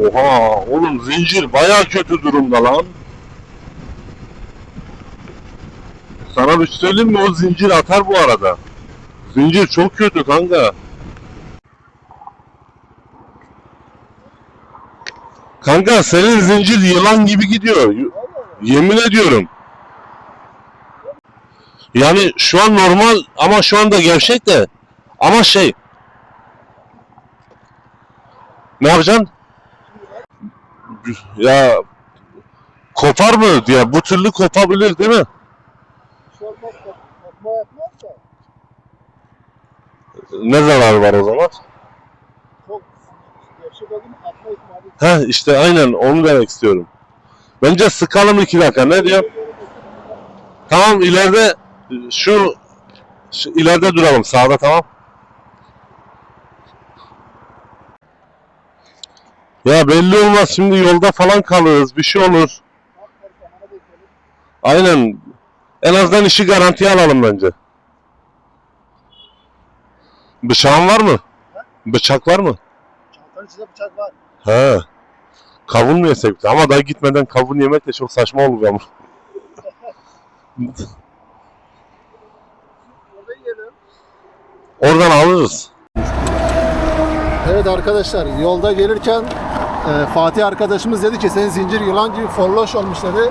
Oha oğlum zincir baya kötü durumda lan. Sana bir şey söyleyeyim mi o zincir atar bu arada. Zincir çok kötü kanka. Kanka senin zincir yılan gibi gidiyor. Yemin ediyorum. Yani şu an normal ama şu anda gevşek de. Ama şey. Ne yapacaksın? Ya kopar mı diye bu türlü kopabilir değil mi? Ne zarar var o zaman? çok Heh işte aynen onu demek istiyorum. Bence sıkalım iki dakika ne diyor? Tamam ileride şu, şu ileride duralım sağda tamam. Ya belli olmaz şimdi yolda falan kalırız bir şey olur. Aynen. En azından işi garantiye alalım bence. Bıçağın var mı? Bıçak var mı? Çantanın içinde bıçak var. He. Kavun mu yesek? Ama daha gitmeden kavun yemek de çok saçma olur ama. Orada yiyelim. Oradan alırız. Evet arkadaşlar yolda gelirken e, Fatih arkadaşımız dedi ki senin zincir yılan gibi forloş olmuş dedi.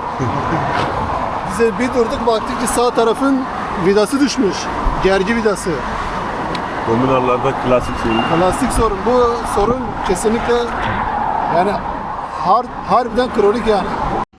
Bize bir durduk baktık ki sağ tarafın vidası düşmüş. Gergi vidası. Dominarlarda klasik şey. Plastik sorun. Bu sorun kesinlikle yani har, harbiden kronik yani.